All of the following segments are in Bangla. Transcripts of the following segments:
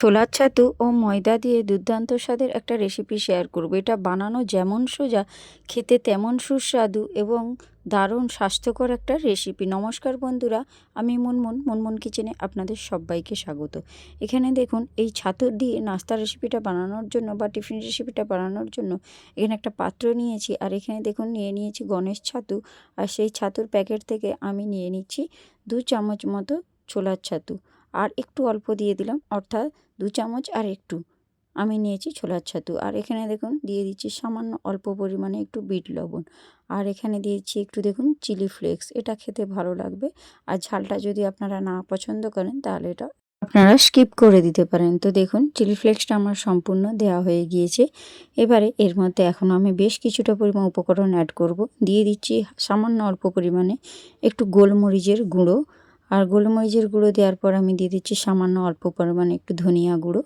ছোলার ছাতু ও ময়দা দিয়ে দুর্দান্ত স্বাদের একটা রেসিপি শেয়ার করব। এটা বানানো যেমন সোজা, খেতে তেমন সুস্বাদু এবং দারুণ স্বাস্থ্যকর একটা রেসিপি নমস্কার বন্ধুরা, আমি মুনমুন। মুনমুন কিচেনে আপনাদের সবাইকে স্বাগত। এখানে দেখুন, এই ছাতু দিয়ে নাস্তা রেসিপিটা বানানোর জন্য বা টিফিন রেসিপিটা বানানোর জন্য এখানে একটা পাত্র নিয়েছি আর এখানে দেখুন, নিয়ে নিয়েছি গণেশ ছাতু। আর সেই ছাতুর প্যাকেট থেকে আমি নিয়ে নিচ্ছি দু চামচ মতো ছোলার ছাতু। আর একটু অল্প দিয়ে দিলাম, অর্থাৎ দু চামচ আর একটু। আমি নিয়েছি ছোলার ছাতু। আর এখানে দেখুন, দিয়ে দিচ্ছি সামান্য অল্প পরিমাণে একটু বিট লবণ। আর এখানে দিয়েছি একটু দেখুন, চিলি ফ্লেক্স। এটা খেতে ভালো লাগবে। আর ঝালটা যদি আপনারা না পছন্দ করেন, তাহলে এটা আপনারা স্কিপ করে দিতে পারেন। তো দেখুন, চিলি ফ্লেক্সটা আমার সম্পূর্ণ দেওয়া হয়ে গিয়েছে। এবারে এর মধ্যে এখন আমি বেশ কিছুটা পরিমাণ উপকরণ অ্যাড করব। দিয়ে দিচ্ছি সামান্য অল্প পরিমাণে একটু গোলমরিচের গুঁড়ো। আর গোলমরিচের গুঁড়ো দেওয়ার পর আমি দিয়ে দিচ্ছি সামান্য অল্প পরিমাণে একটু ধনিয়া গুঁড়ো।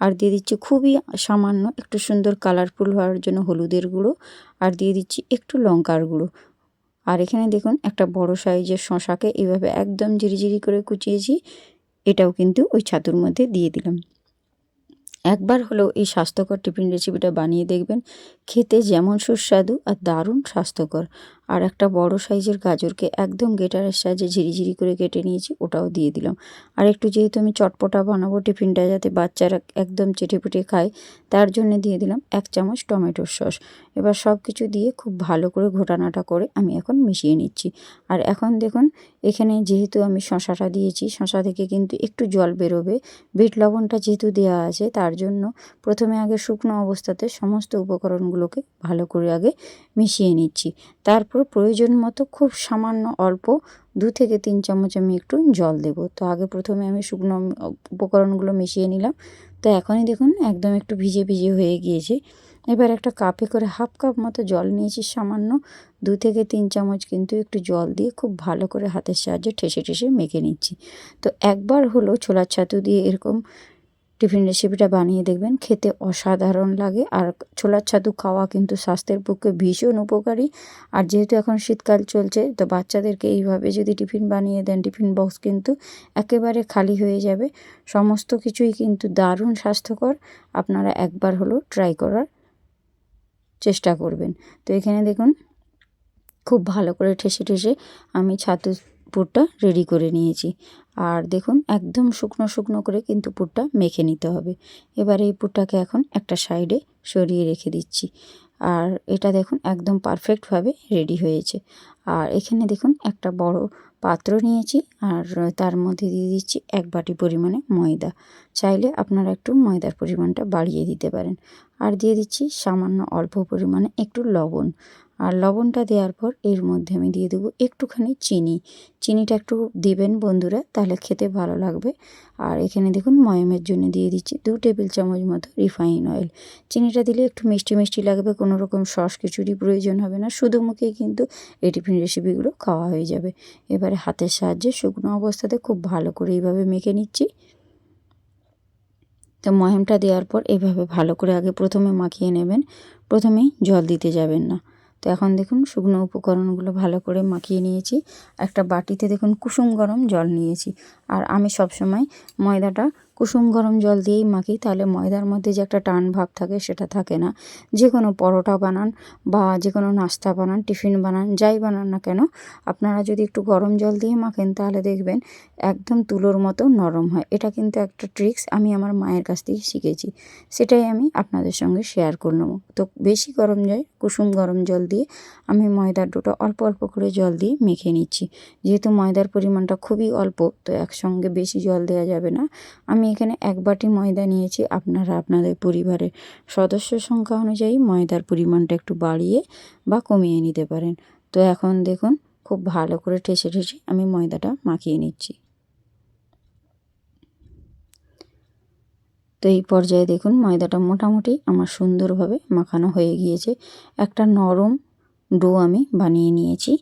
আর দিয়ে দিচ্ছি খুবই সামান্য একটু সুন্দর কালারফুল হওয়ার জন্য হলুদের গুঁড়ো। আর দিয়ে দিচ্ছি একটু লঙ্কার গুঁড়ো। আর এখানে দেখুন একটা বড় সাইজের শশাকে এভাবে একদম ঝিরিঝিরি করে কুচিয়েছি। এটাও কিন্তু ওই ছাতুর মধ্যে দিয়ে দিলাম। একবার হলেও এই স্বাস্থ্যকর টিফিন রেসিপিটা বানিয়ে দেখবেন। খেতে যেমন সুস্বাদু আর দারুণ স্বাস্থ্যকর। আর একটা বড় সাইজের গাজরকে একদম গেটারের সাহায্যে ঝিরিঝিরি করে কেটে নিয়েছি, ওটাও দিয়ে দিলাম। আর একটু যেহেতু আমি চটপটা বানাবো টিফিনটা যাতে বাচ্চারা একদম চেটেপুটে খায়, তার জন্য দিয়ে দিলাম এক চামচ টমেটোর সস। এবার সব কিছু দিয়ে খুব ভালো করে ঘোটানাটা করে আমি এখন মিশিয়ে নিচ্ছি। আর এখন দেখুন, এখানে যেহেতু আমি শশাটা দিয়েছি, শশা থেকে কিন্তু একটু জল বেরোবে। বিট লবণটা যেহেতু দেওয়া আছে, তার জন্য প্রথমে আগে শুকনো অবস্থাতে সমস্ত উপকরণগুলোকে ভালো করে আগে মিশিয়ে নিচ্ছি। তারপর প্রয়োজন মতো খুব সামান্য অল্প দু থেকে তিন চামচ আমি একটু জল দেব। তো আগে প্রথমে আমি শুকনো উপকরণগুলো মিশিয়ে নিলাম। তো এখনই দেখুন একদম একটু ভিজে ভিজে হয়ে গিয়েছে। এবার একটা কাপে করে হাফ কাপ মতো জল নিয়েছি সামান্য। দু থেকে তিন চামচ কিন্তু একটু জল দিয়ে খুব ভালো করে হাতের সাহায্যে ঠেসে ঠেসে মেখে নিচ্ছি। তো একবার হলো ছোলার ছাতু দিয়ে এরকম টিফিন রেসিপিটা বানিয়ে দেখবেন। খেতে অসাধারণ লাগে। আর ছোলার ছাতু খাওয়া কিন্তু স্বাস্থ্যের পক্ষে ভীষণ উপকারী। আর যেহেতু এখন শীতকাল চলছে, তো বাচ্চাদেরকে এইভাবে যদি টিফিন বানিয়ে দেন, টিফিন বক্স কিন্তু একেবারে খালি হয়ে যাবে। সমস্ত কিছুই কিন্তু দারুণ স্বাস্থ্যকর। আপনারা একবার হলো ট্রাই করার চেষ্টা করবেন। তো এখানে দেখুন, খুব ভালো করে ঠেসে ঠেসে আমি ছাতু পুরটা রেডি করে নিয়েছি। আর দেখুন, একদম শুকনো শুকনো করে কিন্তু পুরটা মেখে নিতে হবে। এবার এই পুরটাকে এখন একটা সাইডে সরিয়ে রেখে দিচ্ছি। আর এটা দেখুন, একদম পারফেক্টভাবে রেডি হয়েছে। আর এখানে দেখুন, একটা বড় পাত্র নিয়েছি আর তার মধ্যে দিয়ে দিচ্ছি এক বাটি পরিমাণে ময়দা। চাইলে আপনারা একটু ময়দার পরিমাণটা বাড়িয়ে দিতে পারেন। আর দিয়ে দিচ্ছি সামান্য অল্প পরিমাণে একটু লবণ। আর লবণটা দেওয়ার পর এর মধ্যে আমি দিয়ে দেবো একটুখানি চিনি। চিনিটা একটু দিবেন বন্ধুরা, তাহলে খেতে ভালো লাগবে। আর এখানে দেখুন ময়মের জন্য দিয়ে দিচ্ছি দু টেবিল চামচ মতো রিফাইন অয়েল। চিনিটা দিলে একটু মিষ্টি মিষ্টি লাগবে, কোনো রকম সস কিছুরই প্রয়োজন হবে না। শুধু মুখেই কিন্তু এই টিফিন রেসিপিগুলো খাওয়া হয়ে যাবে। এবারে হাতের সাহায্যে শুকনো অবস্থাতে খুব ভালো করে এইভাবে মেখে নিচ্ছি। তো ময়মটা দেওয়ার পর এভাবে ভালো করে আগে প্রথমে মাখিয়ে নেবেন, প্রথমেই জল দিতে যাবেন না। তো এখন দেখুন শুকনো উপকরণগুলো ভালো করে মাখিয়ে নিয়েছি। একটা বাটিতে দেখুন কুসুম গরম জল নিয়েছি। আর আমি সবসময় ময়দাটা কুসুম গরম জল দিয়েই মাখি। তাহলে ময়দার মধ্যে যে একটা টান ভাব থাকে সেটা থাকে না। যে কোনো পরোটা বানান বা যে কোনো নাস্তা বানান, টিফিন বানান, যাই বানান না কেন, আপনারা যদি একটু গরম জল দিয়ে মাখেন তাহলে দেখবেন একদম তুলোর মতো নরম হয়। এটা কিন্তু একটা ট্রিক্স আমি আমার মায়ের কাছ থেকে শিখেছি। সেটাই আমি আপনাদের সঙ্গে শেয়ার করলাম তো বেশি গরম জল, কুসুম গরম জল দিয়ে আমি ময়দার ডোটা অল্প অল্প করে জল দিয়ে মেখে নিচ্ছি। যেহেতু ময়দার পরিমাণটা খুবই অল্প, তো একসঙ্গে বেশি জল দেওয়া যাবে না। আমি এখানে এক বাটি ময়দা নিয়েছি, আপনারা আপনাদের পরিবারের সদস্য সংখ্যা অনুযায়ী ময়দার পরিমাণটা একটু বাড়িয়ে বা কমিয়ে নিতে পারেন। তো এখন দেখুন, খুব ভালো করে ঠেসে ঠেসে আমি ময়দাটা মাখিয়ে নিচ্ছি। তো এই পর্যায়ে দেখুন, ময়দাটা মোটামুটি আমার সুন্দরভাবে মাখানো হয়ে গিয়েছে। একটা নরম ডো আমি বানিয়ে নিয়েছি।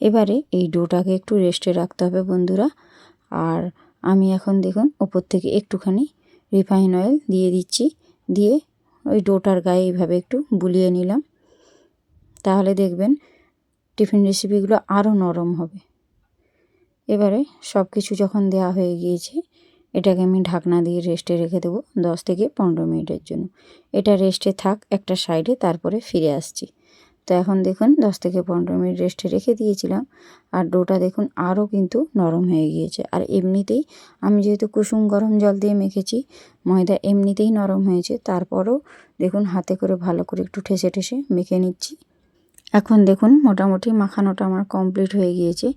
এবারে এই ডোটাকে একটু রেস্টে রাখতে হবে বন্ধুরা। আর আমি এখন দেখুন ওপর থেকে একটুখানি রিফাইন অয়েল দিয়ে দিচ্ছি, দিয়ে ওই ডোটার গায়ে এইভাবে একটু বুলিয়ে নিলাম। তাহলে দেখবেন টিফিন রেসিপিগুলো আরও নরম হবে। এবারে সব কিছু যখন দেওয়া হয়ে গিয়েছে, এটাকে আমি ঢাকনা দিয়ে রেস্টে রেখে দেবো দশ থেকে পনেরো মিনিটের জন্য। এটা রেস্টে থাক একটা সাইডে, তারপরে ফিরে আসছি। তো এখন দেখুন দশ থেকে পনেরো মিনিট রেস্টে রেখে দিয়েছিলাম। আর ডোটা দেখুন আরও কিন্তু নরম হয়ে গিয়েছে। আর এমনিতেই আমি যেহেতু কুসুম গরম জল দিয়ে মেখেছি, ময়দা এমনিতেই নরম হয়েছে, তারপরও দেখুন হাতে করে ভালো করে একটু ঠেসে ঠেসে মেখে নিচ্ছি। এখন দেখুন মোটামুটি মাখানোটা আমার কমপ্লিট হয়ে গিয়েছে।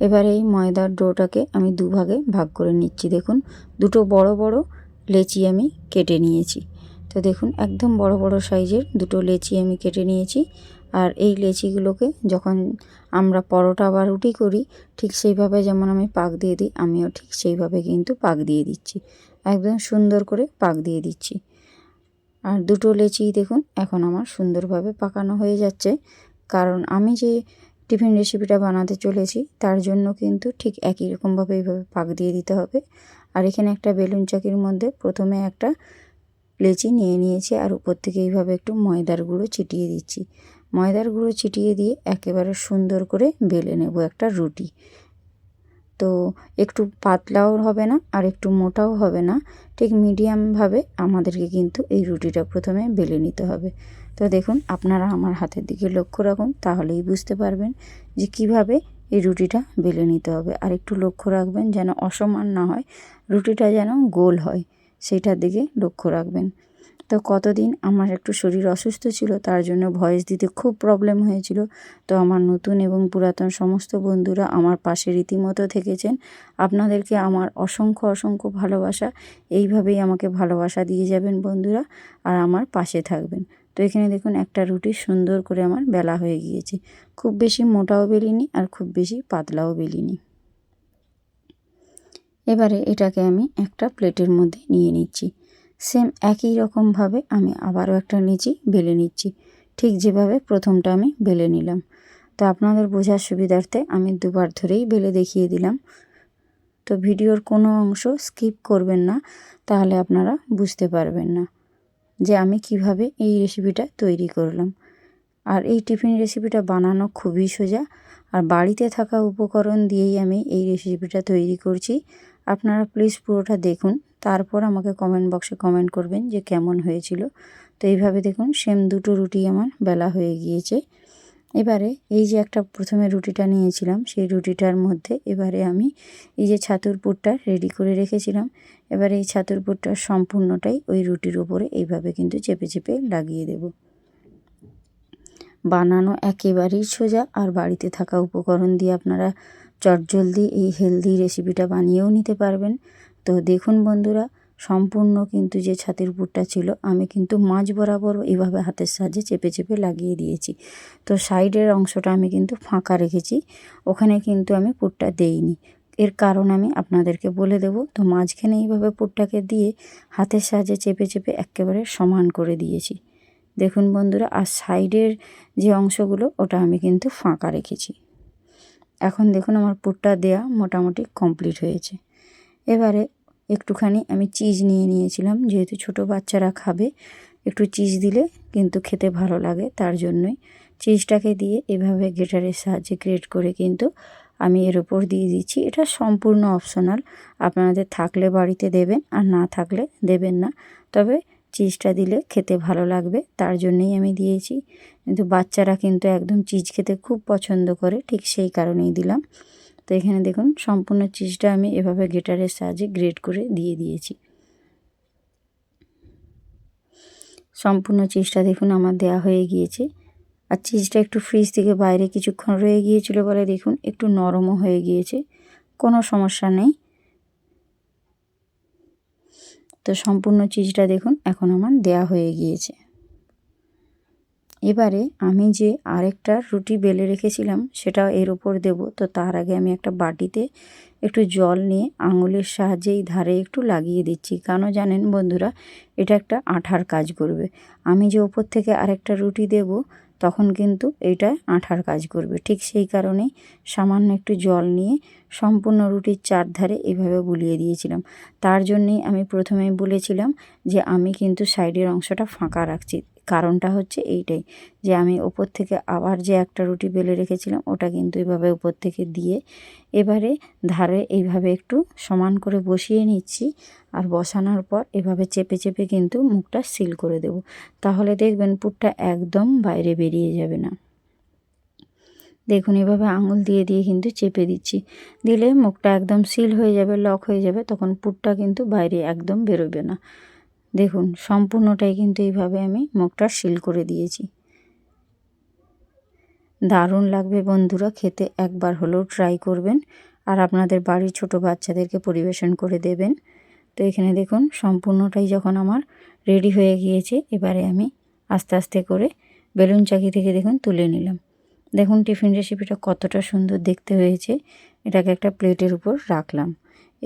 এবার এই ময়দার ডোটাকে আমি দুভাগে ভাগ করে নিচ্ছি। দেখুন দুটো বড় বড় লেচি আমি কেটে নিয়েছি। তো দেখুন একদম বড় বড় সাইজের দুটো লেচি আমি কেটে নিয়েছি। আর এই লেচিগুলোকে যখন আমরা পরোটা বা রুটি করি, ঠিক সেইভাবে যেমন আমি পাক দিয়ে দিই, আমিও ঠিক সেইভাবে কিন্তু পাক দিয়ে দিচ্ছি। একদম সুন্দর করে পাক দিয়ে দিচ্ছি। আর দুটো লেচি দেখুন, এখন আমার সুন্দরভাবে পাকানো হয়ে যাচ্ছে। কারণ আমি যে টিফিন রেসিপিটা বানাতে চলেছি, তার জন্য কিন্তু ঠিক একই রকমভাবে এইভাবে পাক দিয়ে দিতে হবে। আর এখানে একটা বেলুন চাকির মধ্যে প্রথমে একটা লেচি নিয়ে নিয়েছি, আর উপর থেকে এইভাবে একটু ময়দার গুঁড়ো ছিটিয়ে দিচ্ছি। ময়দার গুঁড়ো ছিটিয়ে দিয়ে একেবারে সুন্দর করে বেলে নেব একটা রুটি। তো একটু পাতলাও হবে না আর একটু মোটাও হবে না, ঠিক মিডিয়ামভাবে আমাদেরকে কিন্তু এই রুটিটা প্রথমে বেলে নিতে হবে। তো দেখুন, আপনারা আমার হাতের দিকে লক্ষ্য রাখুন, তাহলেই বুঝতে পারবেন যে কীভাবে এই রুটিটা বেলে নিতে হবে। আর একটু লক্ষ্য রাখবেন যেন অসমান না হয়, রুটিটা যেন গোল হয়, সেইটার দিকে লক্ষ্য রাখবেন। তো কতদিন আমার একটু শরীর অসুস্থ ছিল, তার জন্য ভয়েস দিতে খুব প্রবলেম হয়েছিল। তো আমার নতুন এবং পুরাতন সমস্ত বন্ধুরা আমার পাশে রীতিমতো থেকেছেন। আপনাদেরকে আমার অসংখ্য অসংখ্য ভালোবাসা। এইভাবেই আমাকে ভালোবাসা দিয়ে যাবেন বন্ধুরা, আর আমার পাশে থাকবেন। তো এখানে দেখুন, একটা রুটি সুন্দর করে আমার বেলা হয়ে গিয়েছে। খুব বেশি মোটাও বেলিনি আর খুব বেশি পাতলাও বেলিনি। এবারে এটাকে আমি একটা প্লেটের মধ্যে নিয়ে নিচ্ছি। সেম একই রকমভাবে আমি আবারও একটা নিচি বেলে নিচ্ছি। ঠিক যেভাবে প্রথমটা আমি বেলে নিলাম। তো আপনাদের বোঝার সুবিধার্থে আমি দুবার ধরেই বেলে দেখিয়ে দিলাম। তো ভিডিওর কোনো অংশ স্কিপ করবেন না, তাহলে আপনারা বুঝতে পারবেন না যে আমি কীভাবে এই রেসিপিটা তৈরি করলাম। আর এই টিফিন রেসিপিটা বানানো খুবই সোজা, আর বাড়িতে থাকা উপকরণ দিয়েই আমি এই রেসিপিটা তৈরি করছি। আপনারা প্লিজ পুরোটা দেখুন তারপর আমাকে কমেন্ট বক্সে কমেন্ট করবেন যে কেমন হয়েছিল। তো এইভাবে দেখুন সেম দুটো রুটি আমার বেলা হয়ে গিয়েছে। এবারে এই যে একটা প্রথমে রুটিটা নিয়েছিলাম, সেই রুটিটার মধ্যে এবারে আমি এই যে ছাতুর পুরটা রেডি করে রেখেছিলাম। এবারে এই ছাতুর পুরটা সম্পূর্ণটাই ওই রুটির ওপরে এইভাবে কিন্তু চেপে চেপে লাগিয়ে দেব। বানানো একেবারেই সোজা, আর বাড়িতে থাকা উপকরণ দিয়ে আপনারা চটজলদি এই হেলদি রেসিপিটা বানিয়েও নিতে পারবেন। তো দেখুন বন্ধুরা, সম্পূর্ণ কিন্তু যে ছাতির পুরটা ছিল, আমি কিন্তু মাঝ বরাবর এইভাবে হাতের সাহায্যে চেপে চেপে লাগিয়ে দিয়েছি। তো সাইডের অংশটা আমি কিন্তু ফাঁকা রেখেছি, ওখানে কিন্তু আমি পুরটা দেইনি। এর কারণ আমি আপনাদেরকে বলে দেব, তো মাঝখানে এইভাবে পুরটাকে দিয়ে হাতের সাহায্যে চেপে চেপে একেবারে সমান করে দিয়েছি। দেখুন বন্ধুরা, আর সাইডের যে অংশগুলো, ওটা আমি কিন্তু ফাঁকা রেখেছি। এখন দেখুন আমার পুরটা দেয়া মোটামুটি কমপ্লিট হয়েছে। এবারে একটুখানি আমি চিজ নিয়ে নিয়েছিলাম, যেহেতু ছোট বাচ্চারা খাবে। একটু চিজ দিলে কিন্তু খেতে ভালো লাগে, তার জন্যই। চিজটাকে দিয়ে এভাবে গ্রেটারের সাহায্যে গ্রেট করে কিন্তু আমি এর ওপর দিয়ে দিচ্ছি। এটা সম্পূর্ণ অপশনাল, আপনাদের থাকলে বাড়িতে দেবেন আর না থাকলে দেবেন না। তবে চিজটা দিলে খেতে ভালো লাগবে, তার জন্যই আমি দিয়েছি। কিন্তু বাচ্চারা কিন্তু একদম চিজ খেতে খুব পছন্দ করে, ঠিক সেই কারণেই দিলাম। তো এখানে দেখুন, সম্পূর্ণ চিজটা আমি এভাবে গেটারের সাহায্যে গ্রেড করে দিয়ে দিয়েছি। সম্পূর্ণ চিজটা দেখুন আমার দেয়া হয়ে গিয়েছে। আর চিজটা একটু ফ্রিজ থেকে বাইরে কিছুক্ষণ রয়ে গিয়েছিল বলে দেখুন, একটু নরমও হয়ে গিয়েছে, কোনো সমস্যা নেই। তো সম্পূর্ণ চিজটা দেখুন, এখন আমার দেয়া হয়ে গিয়েছে। এবারে আমি যে আরেকটা রুটি বেলে রেখেছিলাম, সেটা এর ওপর দেব। তো তার আগে আমি একটা বাটিতে একটু জল নিয়ে আঙুলের সাহায্যে এই ধারে একটু লাগিয়ে দিচ্ছি। কেন জানেন বন্ধুরা, এটা একটা আঠার কাজ করবে। আমি যে ওপর থেকে আরেকটা রুটি দেব, তখন কিন্তু এটা আঠার কাজ করবে। ঠিক সেই কারণেই সামান্য একটু জল নিয়ে সম্পূর্ণ রুটির চারধারে এইভাবে বুলিয়ে দিয়েছিলাম। তার জন্যেই আমি প্রথমেই বলেছিলাম যে আমি কিন্তু সাইডের অংশটা ফাঁকা রাখছি। কারণটা হচ্ছে এইটাই যে আমি ওপর থেকে আবার যে একটা রুটি বেলে রেখেছিলাম, ওটা কিন্তু এভাবে উপর থেকে দিয়ে এবারে ধারে এইভাবে একটু সমান করে বসিয়ে নিচ্ছি আর বসানোর পর এভাবে চেপে চেপে কিন্তু মুখটা সিল করে দেব। তাহলে দেখবেন পুরটা একদম বাইরে বেরিয়ে যাবে না। দেখুন এভাবে আঙুল দিয়ে দিয়ে কিন্তু চেপে দিচ্ছি। দিলে মুখটা একদম সিল হয়ে যাবে, লক হয়ে যাবে, তখন পুরটা কিন্তু বাইরে একদম বেরোবে না। দেখুন, সম্পূর্ণটাই কিন্তু এইভাবে আমি মুখটা সিল করে দিয়েছি। দারুণ লাগবে বন্ধুরা, খেতে একবার হলেও ট্রাই করবেন। আর আপনাদের বাড়ির ছোট বাচ্চাদেরকে পরিবেশন করে দেবেন। তো এখানে দেখুন, সম্পূর্ণটাই যখন আমার রেডি হয়ে গিয়েছে, এবারে আমি আস্তে আস্তে করে বেলুন চাকি থেকে দেখুন তুলে নিলাম। দেখুন, টিফিন রেসিপিটা কতটা সুন্দর দেখতে হয়েছে। এটাকে একটা প্লেটের উপর রাখলাম।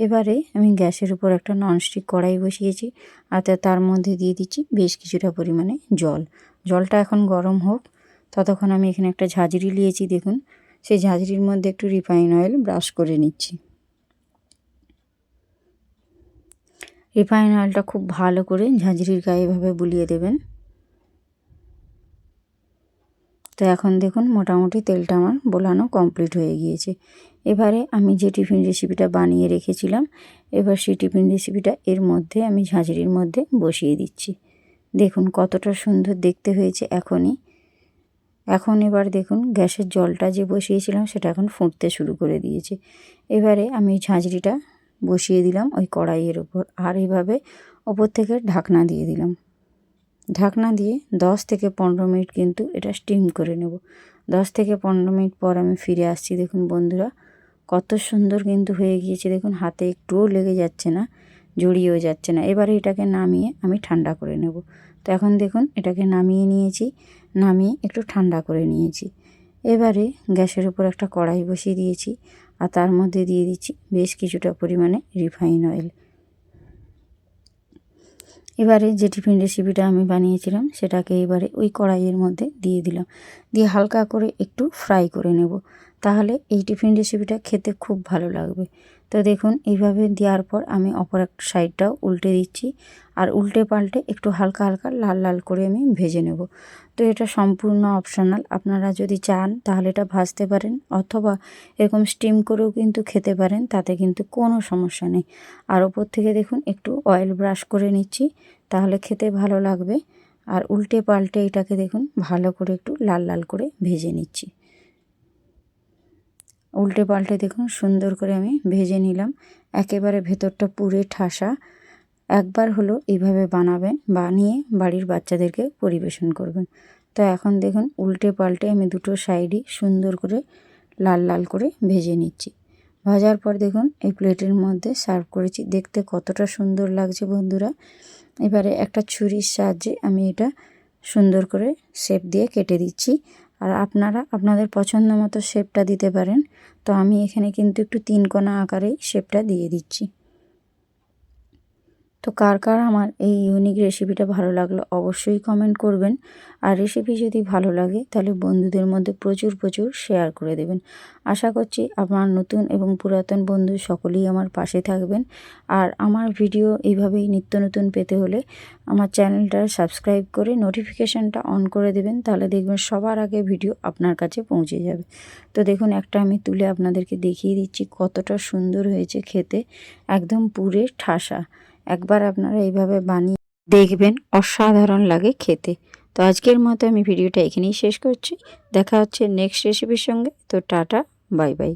এবারে আমি গ্যাসের উপর একটা ননস্টিক কড়াই বসিয়েছি, আর তার মধ্যে দিয়ে দিচ্ছি বেশ কিছুটা পরিমাণে জল। জলটা এখন গরম হোক, ততক্ষণ আমি এখানে একটা ঝাঁঝরি নিয়েছি, দেখুন। সেই ঝাঁঝরির মধ্যে একটু রিফাইন অয়েল ব্রাশ করে নিচ্ছি। রিফাইন অয়েলটা খুব ভালো করে ঝাঁঝরির গায়ে এভাবে বুলিয়ে দেবেন। তো এখন দেখুন, মোটামুটি তেলটা আমার বোলানো কমপ্লিট হয়ে গিয়েছে। এবারে আমি যে টিফিন রেসিপিটা বানিয়ে রেখেছিলাম, এবার সেই টিফিন রেসিপিটা এর মধ্যে আমি ঝাঁঝরির মধ্যে বসিয়ে দিচ্ছি। দেখুন কতটা সুন্দর দেখতে হয়েছে এখনই। এখন এবার দেখুন গ্যাসের জলটা যে বসিয়েছিলাম সেটা এখন ফুটতে শুরু করে দিয়েছে। এবারে আমি ঝাঁঝরিটা বসিয়ে দিলাম ওই কড়াইয়ের ওপর আর এইভাবে ওপর থেকে ঢাকনা দিয়ে দিলাম। ঢাকনা দিয়ে দশ থেকে পনেরো মিনিট কিন্তু এটা স্টিম করে নেব। দশ থেকে পনেরো মিনিট পর আমি ফিরে আসছি, দেখুন বন্ধুরা। কত সুন্দর কিন্তু হয়ে গিয়েছে। দেখুন, হাতে একটুও লেগে যাচ্ছে না, জড়িয়েও যাচ্ছে না। এবারে এটাকে নামিয়ে আমি ঠান্ডা করে নেব। তো এখন দেখুন, এটাকে নামিয়ে নিয়েছি, নামিয়ে একটু ঠান্ডা করে নিয়েছি। এবারে গ্যাসের উপর একটা কড়াই বসিয়ে দিয়েছি আর তার মধ্যে দিয়ে দিচ্ছি বেশ কিছুটা পরিমাণে রিফাইন অয়েল। এবারে যে টিফিন রেসিপিটা আমি বানিয়েছিলাম, সেটাকে এবারে ওই কড়াইয়ের মধ্যে দিয়ে দিলাম। দিয়ে হালকা করে একটু ফ্রাই করে নেব। তাহলে এই টিফিন রেসিপিটা খেতে খুব ভালো লাগবে। তো দেখুন, এইভাবে দেওয়ার পর আমি অপর এক সাইডটাও উল্টে দিচ্ছি আর উল্টে পাল্টে একটু হালকা হালকা লাল লাল করে আমি ভেজে নেব। তো এটা সম্পূর্ণ অপশনাল আপনারা যদি চান তাহলে এটা ভাজতে পারেন অথবা এরকম স্টিম করেও কিন্তু খেতে পারেন, তাতে কিন্তু কোনো সমস্যা নেই। আর ওপর থেকে দেখুন, একটু অয়েল ব্রাশ করে নিচ্ছি, তাহলে খেতে ভালো লাগবে। আর উল্টে পাল্টে এটাকে দেখুন, ভালো করে একটু লাল লাল করে ভেজে নিচ্ছি। উল্টে পাল্টে দেখুন, সুন্দর করে আমি ভেজে নিলাম। একেবারে ভেতরটা পুরে ঠাসা। একবার হলো এইভাবে বানাবেন, বানিয়ে বাড়ির বাচ্চাদেরকে পরিবেশন করবেন। তো এখন দেখুন, উল্টে পাল্টে আমি দুটো সাইডই সুন্দর করে লাল লাল করে ভেজে নিচ্ছি। ভাজার পর দেখুন, এই প্লেটের মধ্যে সার্ভ করেছি। দেখতে কতটা সুন্দর লাগছে বন্ধুরা। এবারে একটা ছুরির সাহায্যে আমি এটা সুন্দর করে শেপ দিয়ে কেটে দিচ্ছি। আর আপনারা আপনাদের পছন্দ মতো শেপটা দিতে পারেন। তো আমি এখানে কিন্তু একটু তিন কোনা আকারেই শেপটা দিয়ে দিচ্ছি। তো কার কার আমার এই ইউনিক রেসিপিটা ভালো লাগল অবশ্যই কমেন্ট করবেন। আর রেসিপি যদি ভালো লাগে, তাহলে বন্ধুদের মধ্যে প্রচুর প্রচুর শেয়ার করে দেবেন। আশা করছি আমার নতুন এবং পুরাতন বন্ধু সকলেই আমার পাশে থাকবেন। আর আমার ভিডিও এইভাবেই নিত্য নতুন পেতে হলে আমার চ্যানেলটা সাবস্ক্রাইব করে নোটিফিকেশানটা অন করে দেবেন, তাহলে দেখবেন সবার আগে ভিডিও আপনার কাছে পৌঁছে যাবে। তো দেখুন, একটা আমি তুলে আপনাদেরকে দেখিয়ে দিচ্ছি কতটা সুন্দর হয়েছে খেতে। একদম পুরে ঠাসা। একবার আপনারা এইভাবে বানিয়ে দেখবেন, অসাধারণ লাগে খেতে। তো আজকের মতো আমি ভিডিওটা এখানেই শেষ করছি। দেখা হচ্ছে নেক্সট রেসিপির সঙ্গে। তো টাটা, বাই বাই।